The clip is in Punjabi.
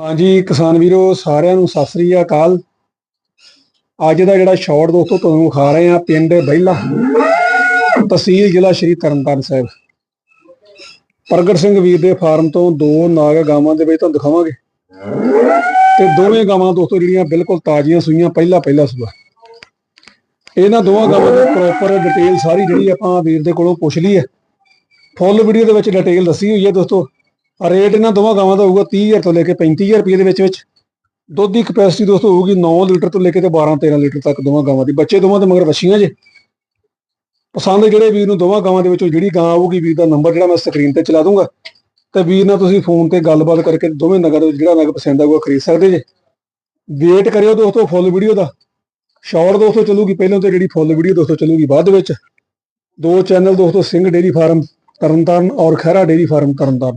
ਹਾਂਜੀ, ਕਿਸਾਨ ਵੀਰੋ, ਸਾਰਿਆਂ ਨੂੰ ਸਤਿ ਸ੍ਰੀ ਅਕਾਲ। ਅੱਜ ਦਾ ਜਿਹੜਾ ਸ਼ਾਰਟ ਦੋਸਤੋ, ਤੁਹਾਨੂੰ ਵਿਖਾ ਰਹੇ ਆ ਪਿੰਡ ਬਹਿਲਾ, ਤਹਿਸੀਲ ਜ਼ਿਲ੍ਹਾ ਸ਼੍ਰੀ ਤਰਨਤਾਰਨ ਸਾਹਿਬ। ਪ੍ਰਗਟ ਸਿੰਘ ਵੀਰ ਦੇ ਫਾਰਮ ਤੋਂ ਦੋ ਨਾਗ ਗਾਵਾਂ ਦੇ ਵਿੱਚ ਤੁਹਾਨੂੰ ਦਿਖਾਵਾਂਗੇ। ਤੇ ਦੋਵੇਂ ਗਾਵਾਂ ਦੋਸਤੋ, ਜਿਹੜੀਆਂ ਬਿਲਕੁਲ ਤਾਜ਼ੀਆਂ ਸੂਈਆਂ, ਪਹਿਲਾ ਪਹਿਲਾ ਸੂਆ। ਇਹਨਾਂ ਦੋਵਾਂ ਗਾਵਾਂ ਦੀ ਪ੍ਰੋਪਰ ਡਿਟੇਲ ਸਾਰੀ ਜਿਹੜੀ ਆਪਾਂ ਵੀਰ ਦੇ ਕੋਲੋਂ ਪੁੱਛ ਲਈ ਹੈ। ਫੁੱਲ ਵੀਡੀਓ ਦੇ ਵਿੱਚ ਡਿਟੇਲ ਦੱਸੀ ਹੋਈ ਹੈ ਦੋਸਤੋ। ਰੇਟ ਇਹਨਾਂ ਦੋਵਾਂ ਗਾਵਾਂ ਦਾ ਹੋਊਗਾ 30000 ਤੋਂ ਲੈ ਕੇ 35000 ਰੁਪਏ ਦੇ ਵਿੱਚ ਵਿੱਚ। ਦੁੱਧ ਦੀ ਕਪੈਸਿਟੀ ਦੋਸਤੋ ਹੋਊਗੀ 9 ਲੀਟਰ ਤੋਂ ਲੈ ਕੇ ਤੇ 12 13 ਲੀਟਰ ਤੱਕ ਦੋਵਾਂ ਗਾਵਾਂ ਦੀ। ਬੱਚੇ ਦੋਵਾਂ ਦੇ ਮਗਰ ਵੱਛੀਆਂ ਜੇ। ਪਸੰਦ ਜਿਹੜੇ ਵੀਰ ਨੂੰ ਦੋਵਾਂ ਗਾਵਾਂ ਦੇ ਵਿੱਚੋਂ ਜਿਹੜੀ ਗਾਂ ਆਊਗੀ ਵੀਰ ਦਾ ਨੰਬਰ ਜਿਹੜਾ ਮੈਂ ਸਕਰੀਨ ਤੇ ਚਲਾ ਦੂੰਗਾ। ਤੇ ਵੀਰ ਨਾਲ ਤੁਸੀਂ ਫੋਨ ਤੇ ਗੱਲਬਾਤ ਕਰਕੇ ਦੋਵੇਂ ਨਗਰ ਜਿਹੜਾ ਨਗ ਪਸੰਦ ਆਊਗਾ ਖਰੀਦ ਸਕਦੇ ਜੇ। ਵੇਟ ਕਰਿਓ ਦੋਸਤੋ ਫੁੱਲ ਵੀਡੀਓ ਦਾ। ਸ਼ਾਰਟ ਦੋਸਤੋ ਚੱਲੂਗੀ ਪਹਿਲਾਂ ਤੇ ਜਿਹੜੀ ਫੁੱਲ ਵੀਡੀਓ ਦੋਸਤੋ ਚੱਲੂਗੀ ਬਾਅਦ ਵਿੱਚ। ਦੋ ਚੈਨਲ ਦੋਸਤੋ ਸਿੰਘ ਡੇਰੀ ਫਾਰਮ, ਤਰਨਤਾਰਨ ਔਰ ਖਹਿਰਾ ਡੇਰੀ ਫਾਰਮ, ਤਰਨਤਾਰਨ।